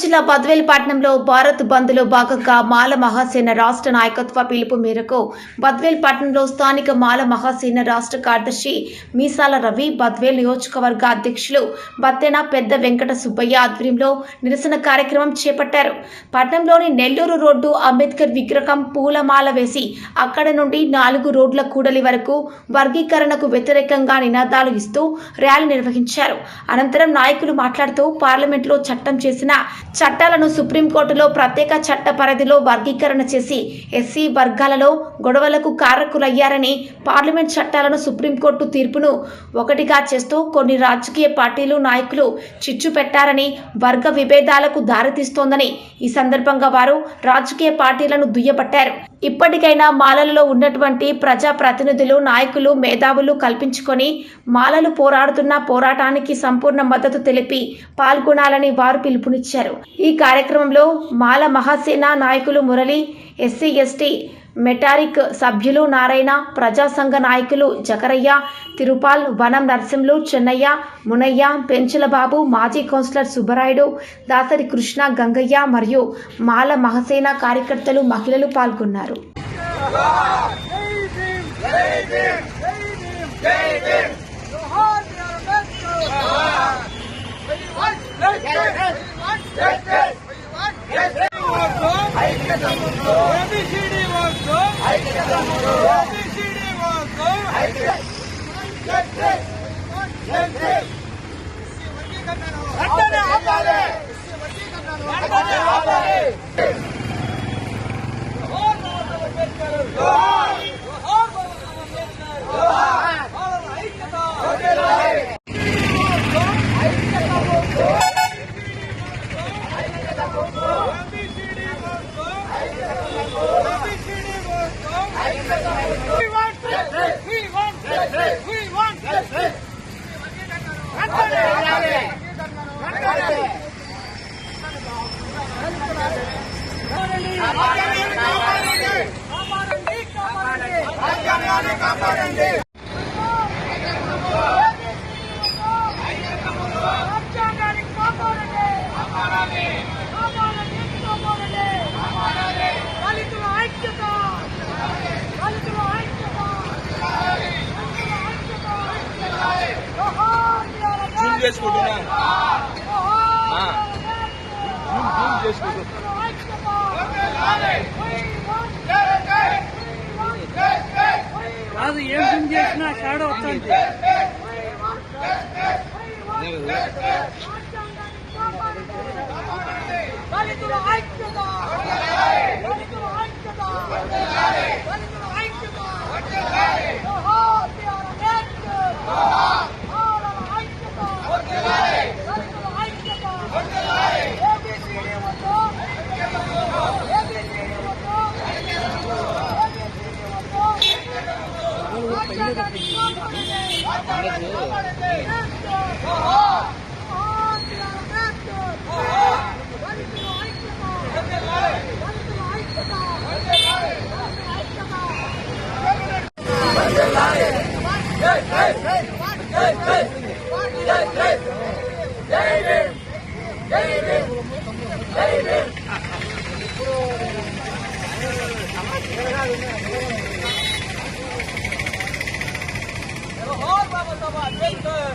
జిల్లా బద్వేల్ పట్టణంలో భారత్ బంద్లో భాగంగా మాల మహాసేన రాష్ట్ర నాయకత్వ పిలుపు మేరకు బద్వేల్ పట్టణంలో స్థానిక మాల మహాసేన రాష్ట్ర కార్యదర్శి మీసాల రవి బద్వేల్ నియోజకవర్గ అధ్యక్షులు బత్తెన పెద్ద వెంకట సుబ్బయ్య ఆధ్వర్యంలో నిరసన కార్యక్రమం చేపట్టారు. పట్టణంలోని నెల్లూరు రోడ్డు అంబేద్కర్ విగ్రహం పూలమాల వేసి అక్కడ నుండి నాలుగు రోడ్ల కూడలి వరకు వర్గీకరణకు వ్యతిరేకంగా నినాదాలు ఇస్తూ ర్యాలీ నిర్వహించారు. అనంతరం నాయకులు మాట్లాడుతూ పార్లమెంట్లో చట్టం చేసిన చట్టాలను సుప్రీంకోర్టులో ప్రత్యేక చట్ట పరిధిలో వర్గీకరణ చేసి ఎస్సీ వర్గాలలో గొడవలకు కారకులయ్యారని పార్లమెంట్ చట్టాలను సుప్రీంకోర్టు తీర్పును ఒకటిగా చేస్తూ కొన్ని రాజకీయ పార్టీలు నాయకులు చిచ్చు పెట్టారని వర్గ విభేదాలకు దారితీస్తోందని ఈ సందర్భంగా వారు రాజకీయ పార్టీలను దుయ్యబట్టారు. ఇప్పటికైనా మాలలలో ఉన్నటువంటి ప్రజా ప్రతినిధులు నాయకులు మేధావులు కల్పించుకొని మాలలు పోరాడుతున్న పోరాటానికి సంపూర్ణ మద్దతు తెలిపి పాల్గొనాలని వారు పిలుపునిచ్చారు. ఈ కార్యక్రమంలో మాల మహాసేన నాయకులు మురళి ఎస్సీ ఎస్టీ మెటారిక్ సభ్యులు నారాయణ ప్రజాసంఘ నాయకులు జకరయ్య తిరుపాల్ వనం నరసింహులు చెన్నయ్య మునయ్య పెంచలబాబు మాజీ కౌన్సిలర్ సుబ్బరాయుడు దాసరి కృష్ణ గంగయ్య మరియు మాల మహసేన కార్యకర్తలు మహిళలు పాల్గొన్నారు ఏబిసిడి வாக்கம் ஏபிசிடி చేసుకుంటున్నా. చేసుకుంటున్నా కాదు ఏం జూమ్ చేసినా షాడో వస్తుంది. దళితుల ఐక్యత దళితుల ఐక్యత దళితుల ఐక్యత జోహార్ బిఆర్ అంబేద్కర్ భారత ఐక్యత దళితుల ఐక్యత ఏబిసిడి వద్దు ఏబిసిడి వద్దు ఏబిసిడి వద్దు రాజ్యాంగాన్ని కాపాడండి కాపాడండి జోహార్ జోహార్ బిఆర్ అంబేద్కర్ దళితుల ఐక్యత దళితుల ఐక్యత దళితుల ఐక్యత జోహార్ బాబా సాహెబ్ అంబేద్కర్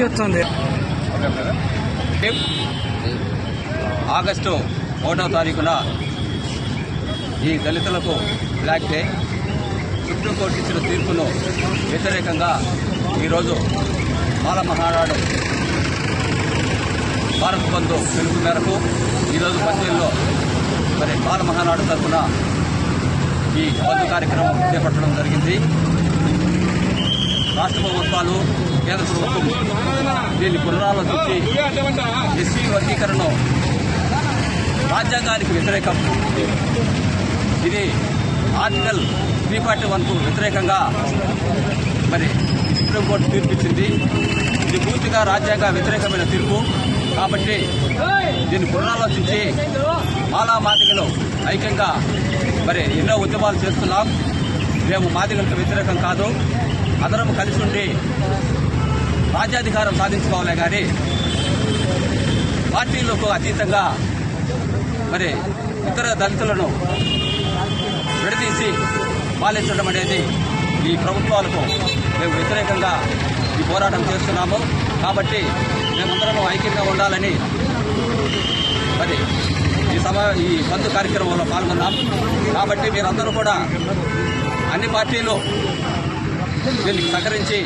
వస్తుంది ఆగస్టు ఒకటో తారీఖున ఈ దళితులకు బ్లాక్ డే. సుప్రీంకోర్టు ఇచ్చిన తీర్పును వ్యతిరేకంగా ఈరోజు బాల మహానాడు భారత్ బంధు పిలుపు మేరకు ఈరోజు బద్వేల్లో మరి బాల మహానాడు తరఫున ఈ బంధు కార్యక్రమం చేపట్టడం జరిగింది. రాష్ట్ర ప్రభుత్వాలు కేంద్ర ప్రభుత్వం దీన్ని పునరాలోచించి ఎస్సీ వర్గీకరణ రాజ్యాంగానికి వ్యతిరేకం. ఇది ఆర్టికల్ త్రీ ఫార్టీ వన్కు వ్యతిరేకంగా మరి సుప్రీంకోర్టు తీర్పిచ్చింది ఇది పూర్తిగా రాజ్యాంగ వ్యతిరేకమైన తీర్పు. కాబట్టి దీన్ని పునరాలోచించి మాలా మాదిగలు ఐక్యంగా మరి ఎన్నో ఉద్యమాలు చేస్తున్నాం. మేము మాదిగలకు వ్యతిరేకం కాదు. అందరం కలిసి ఉండి రాజ్యాధికారం సాధించుకోవాలి కానీ పార్టీలకు అతీతంగా మరి ఇతర దళితులను విడదీసి పాలించడం అనేది ఈ ప్రభుత్వాలకు మేము వ్యతిరేకంగా ఈ పోరాటం చేస్తున్నాము. కాబట్టి మేమందరము ఐక్యంగా ఉండాలని మరి ఈ సభ ఈ బంధు కార్యక్రమంలో పాల్గొన్నాం. కాబట్టి మీరందరూ కూడా అన్ని పార్టీలు దీనికి సహకరించి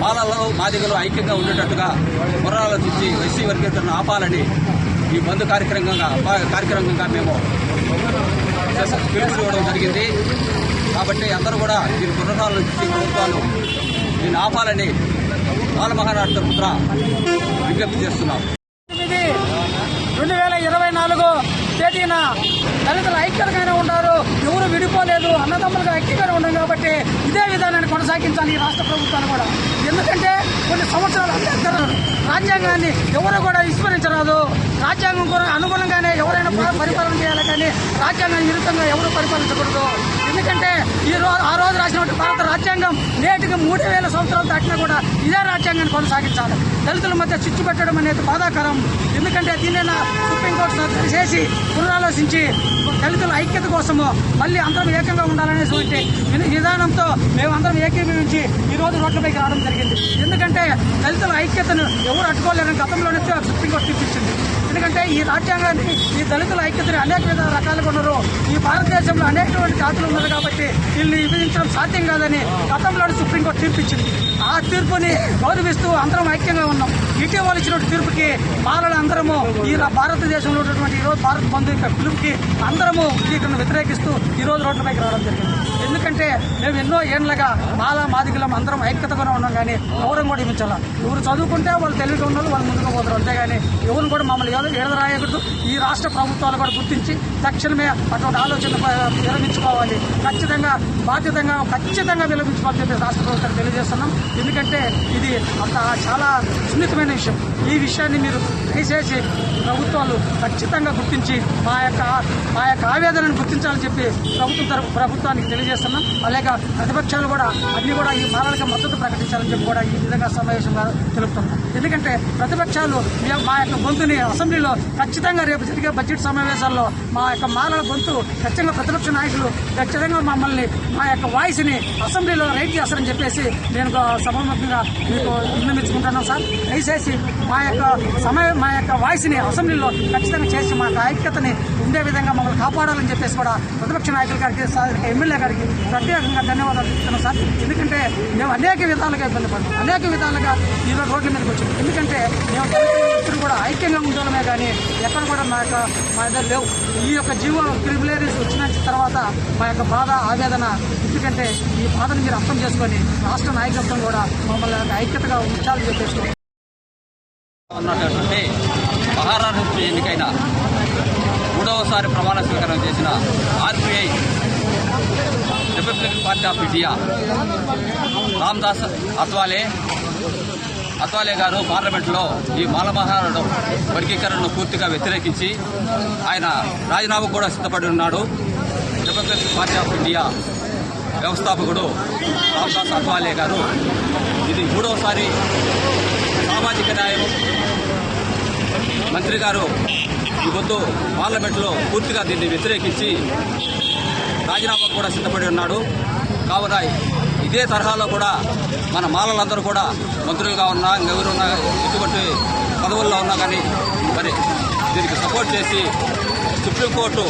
మాలలో మాదిగలు ఐక్యంగా ఉండేటట్టుగా పునరాలోచించి ఎస్సీ వర్గీకరణ ఆపాలని ఈ బంధు కార్యక్రమంగా కార్యక్రమంగా మేము చేస- జరిగింది. కాబట్టి అందరూ కూడా దీని పునరాలోచించి ప్రభుత్వాలు దీన్ని ఆపాలని బాల మహానాడు తరఫున విజ్ఞప్తి చేస్తున్నాం రెండు వేల ఇరవై నాలుగు తేదీన దళితులు ఐక్యతగానే ఉన్నారు. ఎవరు విడిపోలేదు. అన్నదమ్ములుగా ఐక్యంగానే ఉన్నాం కాబట్టి ఇదే విధానాన్ని కొనసాగించాలి ఈ రాష్ట్ర ప్రభుత్వాన్ని కూడా. ఎందుకంటే కొన్ని సంవత్సరాలు అంబేద్కర్ రాజ్యాంగాన్ని ఎవరు కూడా విస్మరించరాదు. రాజ్యాంగం కూడా అనుగుణంగానే ఎవరైనా పరిపాలన చేయాలి కానీ రాజ్యాంగాన్ని విరుద్ధంగా ఎవరు పరిపాలించకూడదు. ఎందుకంటే ఈ రోజు ఆ రోజు రాసినటువంటి భారత రాజ్యాంగం నేటికి మూడు వేల సంవత్సరాలు దాటినా కూడా ఇదే రాజ్యాంగాన్ని కొనసాగించాలి. దళితుల మధ్య చిచ్చు పెట్టడం అనేది బాధాకరం. ఎందుకంటే దీనిని సుప్రీంకోర్టు చేసి పునరాలోచించి దళితుల ఐక్యత కోసము మళ్ళీ అందరం ఏకంగా ఉండాలనేటువంటి విని- విధానంతో మేమందరం ఏకీభవించి ఈ రోజు రోడ్లపైకి రావడం జరిగింది. ఎందుకంటే దళితుల ఐక్యతను ఎవరు అట్టుకోలేరని గతంలోనే సుప్రీంకోర్టు చూపించింది ఎందుకంటే ఈ రాజ్యాంగాన్ని ఈ దళితుల ఐక్యతని అనేక విధ రకాలుగా ఉన్నారు. ఈ భారతదేశంలో అనేకటువంటి జాతులు ఉన్నారు కాబట్టి వీళ్ళని విభజించడం సాధ్యం కాదని గతంలోనే సుప్రీంకోర్టు తీర్పిచ్చింది. ఆ తీర్పుని గౌరవిస్తూ అందరం ఐక్యంగా ఉన్నాం. ఇటీవల ఇచ్చిన తీర్పుకి మాలలు అందరము ఈ భారతదేశంలో ఉన్నటువంటి ఈ రోజు భారత్ బంధు యొక్క పిలుపుకి అందరము ఇక్కడ వ్యతిరేకిస్తూ ఈ రోజు రోడ్లపైకి రావడం జరిగింది. ఎందుకంటే మేము ఎన్నో ఏళ్ళగా మాల మాదిగలం అందరం ఐక్యతగానే ఉన్నాం కానీ గౌరవం కూడా ఇవ్వించాలి ఎవరు చదువుకుంటే వాళ్ళు తెలివిగా ఉన్నారు వాళ్ళు ముందుకు పోతారు. అంతేగాని ఎవరు కూడా మమ్మల్ని ఏదో ఎడదరాయకూడదు ఈ రాష్ట్ర ప్రభుత్వాలు కూడా గుర్తించి తక్షణమే అటువంటి ఆలోచన ప- విరమించుకోవాలి. ఖచ్చితంగా బాధ్యతంగా ఖచ్చితంగా విరమించుకోవాలని చెప్పి రాష్ట్ర ప్రభుత్వానికి తెలియజేస్తున్నాం. ఎందుకంటే ఇది అంత చాలా సున్నితమైన విషయం. ఈ విషయాన్ని మీరు దయచేసి ప్రభుత్వాలు ఖచ్చితంగా గుర్తించి మా యొక్క మా యొక్క ఆవేదనను గుర్తించాలని చెప్పి ప్రభుత్వం తరపు ప్రభుత్వానికి తెలియజేస్తున్నాం. అలాగే ప్రతిపక్షాలు కూడా అన్ని కూడా ఈ మాలలకు మద్దతు ప్రకటించాలని చెప్పి కూడా ఈ విధంగా సమావేశంగా తెలుపుతున్నాం. ఎందుకంటే ప్రతిపక్షాలు మేము మా యొక్క గొంతుని అసెంబ్లీలో ఖచ్చితంగా రేపు జరిగే బడ్జెట్ సమావేశాల్లో మా యొక్క మాలల గొంతు ఖచ్చితంగా ప్రతిపక్ష నాయకులు ఖచ్చితంగా మమ్మల్ని మా యొక్క వాయిస్ని అసెంబ్లీలో రైట్ చేస్తారని చెప్పేసి నేను సభాముఖంగా మీకు విన్నమించుకుంటున్నాను సార్. దయచేసి మా యొక్క సమయ మా యొక్క వాయిస్ని అసెంబ్లీలో ఖచ్చితంగా చేసి మా యొక్క ఐక్యతని ఉండే విధంగా మమ్మల్ని కాపాడాలని చెప్పేసి కూడా ప్రతిపక్ష నాయకుల గారికి సార్ ఎమ్మెల్యే గారికి ప్రత్యేకంగా ధన్యవాదాలు చెప్తున్నాను సార్. ఎందుకంటే మేము అనేక విధాలుగా ఇబ్బంది పడతాం అనేక విధాలుగా ఈరోజు రోడ్ల మీదకి వచ్చాం. ఎందుకంటే మేము ఇద్దరు కూడా ఐక్యంగా ఉండడమే కానీ ఎక్కడ కూడా మా యొక్క మా దగ్గర లేవు. ఈ యొక్క జీవో ప్రివిలేరీస్ వచ్చిన తర్వాత మా యొక్క బాధ ఆవేదన ఎందుకంటే ఈ బాధను మీరు అర్థం చేసుకొని రాష్ట్ర నాయకత్వం కూడా మమ్మల్ని ఐక్యతగా ఉంచాలని చెప్పేసి ఉన్నటువంటి మహారాష్ట్ర నుంచి ఎన్నికైన మూడవసారి ప్రమాణ స్వీకారం చేసిన RBI Republican party of India Ramdas Athawale Athawale garu పార్లమెంట్లో ఈ మాల మహారాడు వర్గీకరణను పూర్తిగా వ్యతిరేకించి ఆయన రాజీనామా కూడా సిద్ధపడి ఉన్నాడు. డెమోక్రటిక్ పార్టీ ఆఫ్ ఇండియా వ్యవస్థాపకుడు రామ్దాస్ అత్వాలే గారు ఇది మూడవసారి సామాజిక న్యాయం మంత్రి గారు ఈ పొద్దు పార్లమెంట్లో పూర్తిగా దీన్ని వ్యతిరేకించి రాజీనామా కూడా సిద్ధపడి ఉన్నాడు. కావున ఇదే తరహాలో కూడా మన మాలలందరూ కూడా మంత్రులుగా ఉన్నా ఎవరున్నా ఎటువంటి పదవుల్లో ఉన్నా కానీ మరి దీనికి సపోర్ట్ చేసి సుప్రీంకోర్టు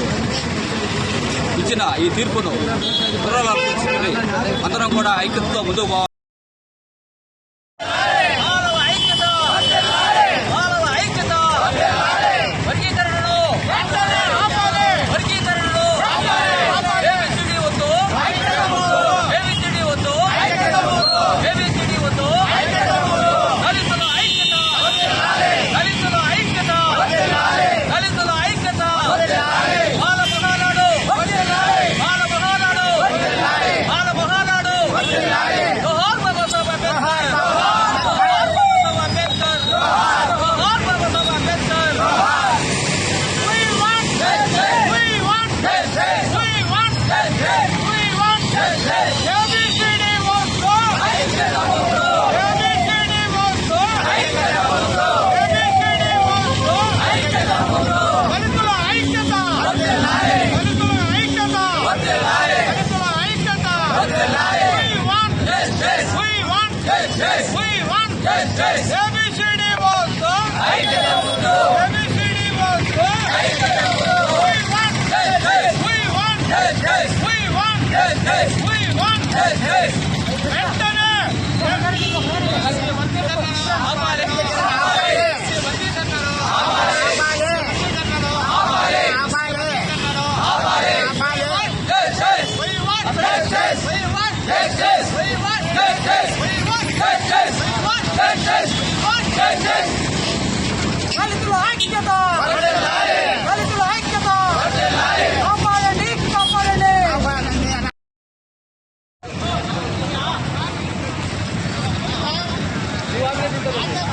ఇచ్చిన ఈ తీర్పును పునరాలోచించుకుని అందరం కూడా ఐక్యతతో ముందుకు I'm not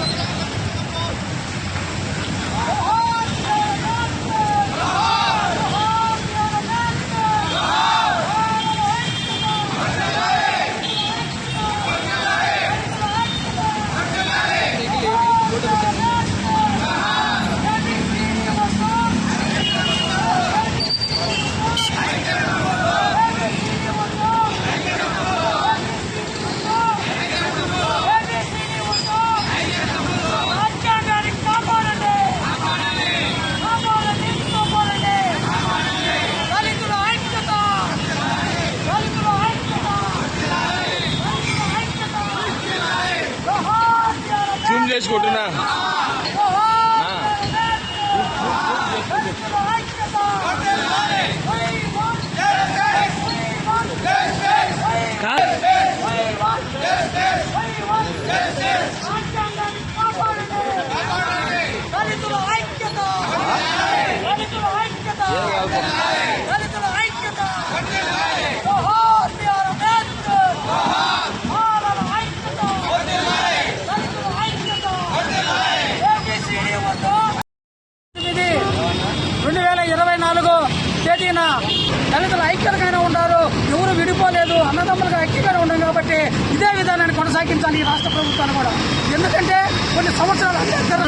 కొనసాగించాలి ఈ రాష్ట్ర ప్రభుత్వాన్ని కూడా. ఎందుకంటే కొన్ని సంవత్సరాలు అంబేద్కర్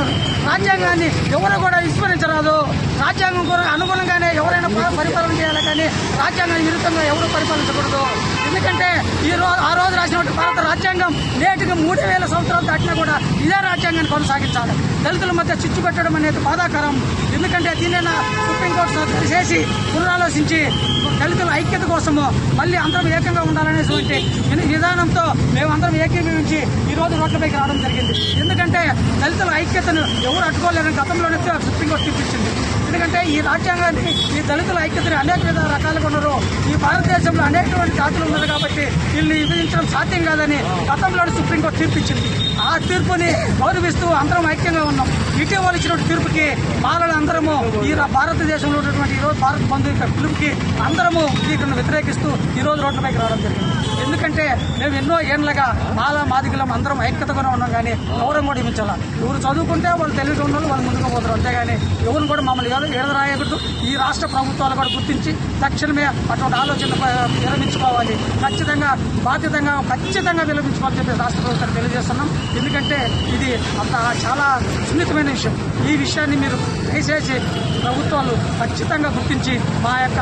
రాజ్యాంగాన్ని ఎవరు కూడా విస్మరించరాదు. రాజ్యాంగం కూడా అనుగుణంగానే ఎవరైనా పరిపాలన చేయాలి కానీ రాజ్యాంగం విరుద్ధంగా ఎవరు పరిపాలించకూడదు. ఎందుకంటే ఈ రోజు ఆ రోజు రాసినటువంటి భారత రాజ్యాంగం నేటికి మూడు వేల సంవత్సరాలు దాటినా కూడా ఇదే రాజ్యాంగాన్ని కొనసాగించాలి. దళితుల మధ్య చిచ్చు పెట్టడం అనేది బాధాకరం. ఎందుకంటే దీనిని సుప్రీంకోర్టు చేసి పునరాలోచించి దళితుల ఐక్యత కోసము మళ్ళీ అందరం ఏకంగా ఉండాలనేటువంటి విధానంతో మేమందరం ఏకీభవించి ఈ రోజు రోడ్లపైకి రావడం జరిగింది. ఎందుకంటే దళితుల ఐక్యతను ఎవరు అడ్డుకోలేరని గతంలోనే సుప్రీంకోర్టు తీర్పించింది ఎందుకంటే ఈ రాజ్యాంగాన్ని ఈ దళితుల ఐక్యతని అనేక విధాల రకాలుగా ఉన్నారు ఈ భారతదేశంలో అనేకటువంటి జాతులు ఉన్నారు కాబట్టి వీళ్ళని విభజించడం సాధ్యం కాదని గతంలోనే సుప్రీంకోర్టు తీర్పించింది ఆ తీర్పుని గౌరవిస్తూ అందరం ఐక్యంగా ఉన్నాం. ఇటీవల ఇచ్చిన తీర్పుకి మాలలు అందరము ఈ భారతదేశంలో ఉన్నటువంటి ఈ రోజు భారత్ బంధు యొక్క పిలుపుకి అందరము దీన్ని వ్యతిరేకిస్తూ ఈరోజు రోడ్లపైకి రావడం జరిగింది. ఎందుకంటే మేము ఎన్నో ఏళ్ళగా మాల మాదిగలం అందరం ఐక్యతగానే ఉన్నాం కానీ గౌరవం కూడా ఇవ్వించాలా ఎవరు చదువుకుంటే వాళ్ళు తెలివిగా ఉన్న వాళ్ళు ముందుకు పోతారు. అంతేగాని ఎవరు కూడా మమ్మల్ని ఎడదరాయకూడదు ఈ రాష్ట్ర ప్రభుత్వాలు కూడా గుర్తించి తక్షణమే అటువంటి ఆలోచన విరమించుకోవాలి. ఖచ్చితంగా బాధ్యతంగా ఖచ్చితంగా విరమించుకోవాలని చెప్పి రాష్ట్ర ప్రభుత్వం తెలియజేస్తున్నాం. ఎందుకంటే ఇది అంత చాలా సున్నితమైన విషయం. ఈ విషయాన్ని మీరు దయచేసి ప్రభుత్వాలు ఖచ్చితంగా గుర్తించి మా యొక్క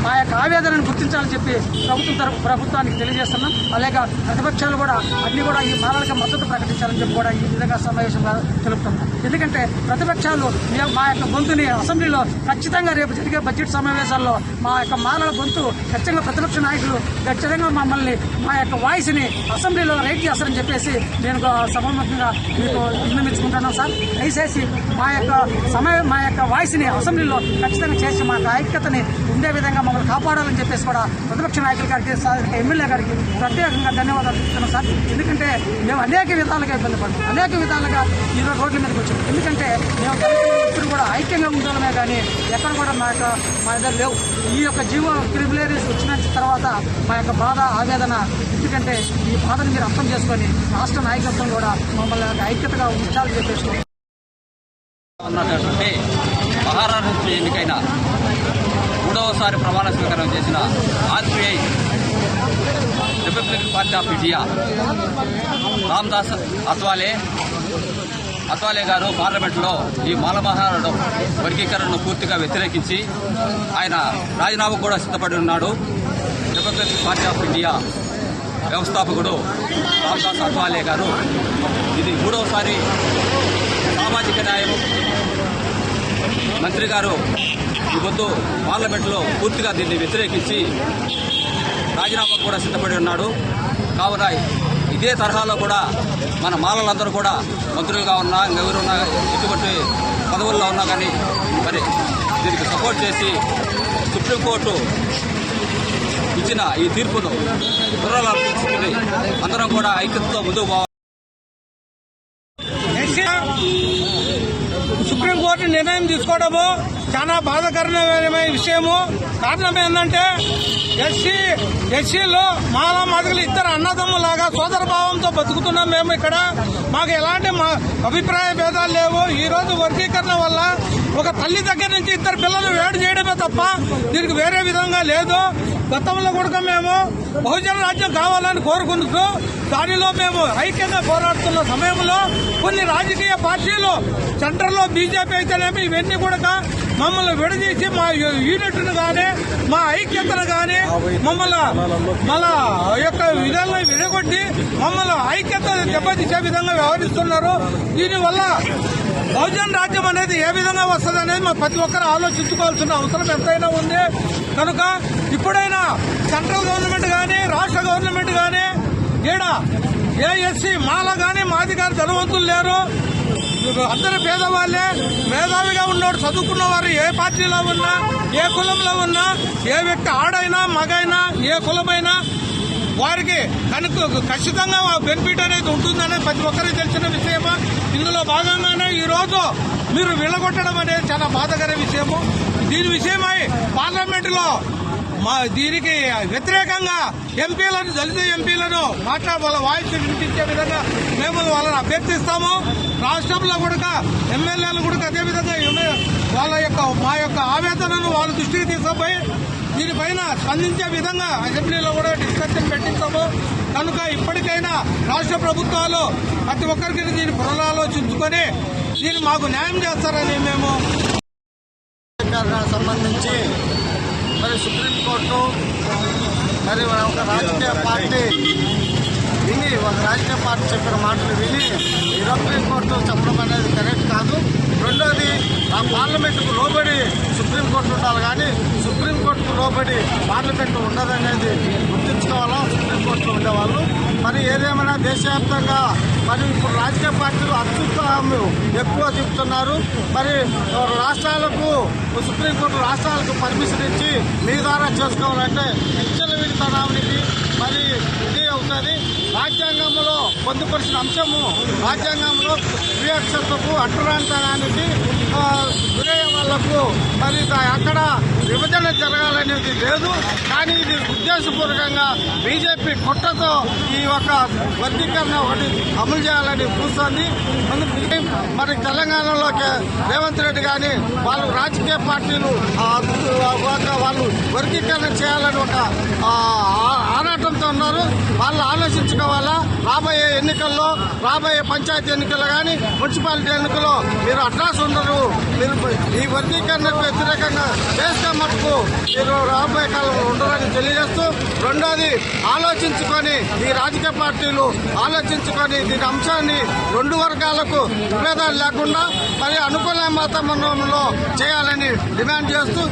మా యొక్క ఆవేదనను గుర్తించాలని చెప్పి ప్రభుత్వం తరపు ప్రభుత్వానికి తెలియజేస్తున్నాం. అలాగే ప్రతిపక్షాలు కూడా అన్ని కూడా ఈ మాలలకు మద్దతు ప్రకటించాలని చెప్పి కూడా ఈ విధంగా సమావేశంగా తెలుపుతున్నాం. ఎందుకంటే ప్రతిపక్షాలు మీ- మా యొక్క గొంతుని అసెంబ్లీలో ఖచ్చితంగా రేపు జరిగే బడ్జెట్ సమావేశాల్లో మా యొక్క మాలల గొంతు ఖచ్చితంగా ప్రతిపక్ష నాయకులు ఖచ్చితంగా మమ్మల్ని మా యొక్క వాయిస్ని అసెంబ్లీలో రైట్ చేస్తారని చెప్పేసి నేను సభాముఖంగా మీకు విన్నమించుకుంటున్నాను సార్. దయచేసి మా యొక్క సమయం మా యొక్క వాయిస్ని అసెంబ్లీలో ఖచ్చితంగా చేసి మా యొక్క ఐక్యతని ఉండే విధంగా మమ్మల్ని కాపాడాలని చెప్పేసి కూడా ప్రతిపక్ష నాయకుల గారికి సార్ ఎమ్మెల్యే గారికి ప్రత్యేకంగా ధన్యవాదాలు చెప్తున్నాం సార్. ఎందుకంటే మేము అనేక విధాలుగా ఇబ్బంది పడుతున్నాం. అనేక విధాలుగా ఈరోజు రోడ్ల మీదకి వచ్చాం. ఎందుకంటే మేము ఇప్పుడు కూడా ఐక్యంగా ఉండాలనే కానీ ఎక్కడ కూడా మా యొక్క మా దగ్గర లేవు. ఈ యొక్క జీవో ప్రివిలేరీస్ వచ్చిన తర్వాత మా యొక్క బాధ ఆవేదన ఎందుకంటే ఈ బాధను మీరు అర్థం చేసుకొని రాష్ట్ర నాయకత్వం కూడా మమ్మల్ని ఐక్యతగా ఉంచాలని చెప్పేసి ఉన్నటువంటి మహారాష్ట్ర నుంచి ఎన్నికైన మూడవసారి ప్రమాణ స్వీకారం చేసిన RPI Republic party of India Ramdas Athawale Athawale garu పార్లమెంట్లో ఈ మాలమహారాడు వర్గీకరణను పూర్తిగా వ్యతిరేకించి ఆయన రాజీనామా కూడా సిద్ధపడి ఉన్నాడు. రిపబ్లిక్ పార్టీ ఆఫ్ ఇండియా వ్యవస్థాపకుడు రామ్దాస్ అత్వాలే గారు ఇది మూడవసారి సామాజిక న్యాయం మంత్రి గారు ఈ పొద్దు పార్లమెంట్లో పూర్తిగా దీన్ని వ్యతిరేకించి రాజీనామా కూడా సిద్ధపడి ఉన్నాడు. కావున ఇదే తరహాలో కూడా మన మాలలందరూ కూడా మంత్రులుగా ఉన్నా ఎవరున్నా ఎటువంటి పదవుల్లో ఉన్నా కానీ మరి దీనికి సపోర్ట్ చేసి సుప్రీంకోర్టు ఇచ్చిన ఈ తీర్పును దురలా అందరం కూడా ఐక్యతతో ముందుకు పోవాలి సుప్రీంకోర్టు నిర్ణయం తీసుకోవడము చాలా బాధాకరమైన విషయము. కారణం ఏంటంటే ఎస్సీ ఎస్సీలో మాలా మాదిగలు ఇద్దరు అన్నదమ్ములాగా సోదర భావంతో బతుకుతున్నాం మేము ఇక్కడ. మాకు ఎలాంటి మా అభిప్రాయ భేదాలు లేవు. ఈ రోజు వర్గీకరణ వల్ల ఒక తల్లి దగ్గర నుంచి ఇద్దరు పిల్లలు వేడి చేయడమే తప్ప దీనికి వేరే విధంగా లేదు. గతంలో కూడా మేము బహుజన రాజ్యం కావాలని కోరుకుంటూ దానిలో మేము ఐక్యంగా పోరాడుతున్న సమయంలో కొన్ని రాజకీయ పార్టీలు సెంటర్లో బీజేపీ అయితేనేమి ఇవన్నీ కూడా మమ్మల్ని విడదీసి మా యూనిట్ను కానీ మా ఐక్యతను కానీ మమ్మల్ని మన యొక్క విధాలను విడగొట్టి మమ్మల్ని ఐక్యత దెబ్బతీసే విధంగా వ్యవహరిస్తున్నారు. దీనివల్ల బహుజన్ రాజ్యం అనేది ఏ విధంగా వస్తుంది అనేది మా ప్రతి ఒక్కరు ఆలోచించుకోవాల్సిన అవసరం ఎంతైనా ఉంది. కనుక ఇప్పుడైనా సెంట్రల్ గవర్నమెంట్ కానీ రాష్ట్ర గవర్నమెంట్ కానీ ఈడ ఏఎస్సీ మాల కానీ మాది కానీ ధనవంతులు లేరు. అందరు పేదవాళ్ళే. మేధావిగా ఉన్నవాడు చదువుకున్న వారు ఏ పార్టీలో ఉన్నా ఏ కులంలో ఉన్నా ఏ వ్యక్తి ఆడైనా మగైనా ఏ కులమైనా వారికి కనుక ఖచ్చితంగా బెనిఫిట్ అనేది ఉంటుందనే ప్రతి ఒక్కరికి తెలిసిన విషయము? ఇందులో భాగంగానే ఈ రోజు మీరు విలగొట్టడం అనేది చాలా బాధకర విషయము. దీని విషయమై పార్లమెంటులో మా దీనికి వ్యతిరేకంగా ఎంపీలను దళిత ఎంపీలను మాట్లా వాళ్ళ వాయిస్ వినిపించే విధంగా మేము వాళ్ళని అభ్యర్థిస్తాము. రాష్ట్రంలో కూడా ఎమ్మెల్యేలు కూడా అదే విధంగా వాళ్ళ యొక్క మా యొక్క ఆవేదనను వాళ్ళ దృష్టికి తీసుకుపోయి దీనిపైన స్పందించే విధంగా అసెంబ్లీలో కూడా డిస్కషన్ పెట్టిస్తాము. కనుక ఇప్పటికైనా రాష్ట్ర ప్రభుత్వాలు ప్రతి ఒక్కరికి దీన్ని పునరాలోచించుకొని దీన్ని మాకు న్యాయం చేస్తారని మేము సంబంధించి మరి కొట్టు మరి ఒక రాజకీయ పార్టీ ఒక రాజకీయ పార్టీ చెప్పిన మాటలు విని ఈ సుప్రీంకోర్టు చెప్పడం అనేది కరెక్ట్ కాదు. రెండోది ఆ పార్లమెంటుకు లోబడి సుప్రీంకోర్టు ఉండాలి కానీ సుప్రీంకోర్టుకు లోబడి పార్లమెంటు ఉండదనేది గుర్తించుకోవాలా? సుప్రీంకోర్టులో ఉండేవాళ్ళు. మరి ఏదేమైనా దేశవ్యాప్తంగా మరి ఇప్పుడు రాజకీయ పార్టీలు అత్యుత్సాహం ఎక్కువ చెప్తున్నారు. మరి రాష్ట్రాలకు సుప్రీంకోర్టు రాష్ట్రాలకు పర్మిషన్ ఇచ్చి మీ ద్వారా చేసుకోవాలంటే విచ్చలవిడితనానికి మరి ఇది అవుతుంది. రాజ్యాంగంలో పొందుపరిచిన అంశము రాజ్యాంగంలో వివక్షతకు అట్టరాంతనానికి గురయ్యే వాళ్ళకు మరి అక్కడ విభజన జరగాలనేది లేదు. కానీ ఇది ఉద్దేశపూర్వకంగా బీజేపీ కొట్టతో ఈ యొక్క వర్గీకరణ ఒకటి అమలు చేయాలని కూర్చొని మరి తెలంగాణలోకి రేవంత్ రెడ్డి కానీ వాళ్ళు రాజకీయ పార్టీలు ఒక వాళ్ళు వర్గీకరణ చేయాలని ఒక ఆరాటం ఉన్నారు. వాళ్ళు ఆలోచించుకోవాలా? రాబోయే ఎన్నికల్లో రాబోయే పంచాయతీ ఎన్నికల్లో కానీ మున్సిపాలిటీ ఎన్నికల్లో మీరు అడ్రస్ ఉండరు. మీరు ఈ వర్గీకరణకు వ్యతిరేకంగా చేస్తే మటుకు మీరు రాబోయే కాలంలో ఉండరని తెలియజేస్తూ రెండోది ఆలోచించుకొని ఈ రాజకీయ పార్టీలు ఆలోచించుకొని దీని అంశాన్ని రెండు వర్గాలకు విభేదాలు లేకుండా మరి అనుకూల వాతావరణంలో చేయాలని డిమాండ్ చేస్తూ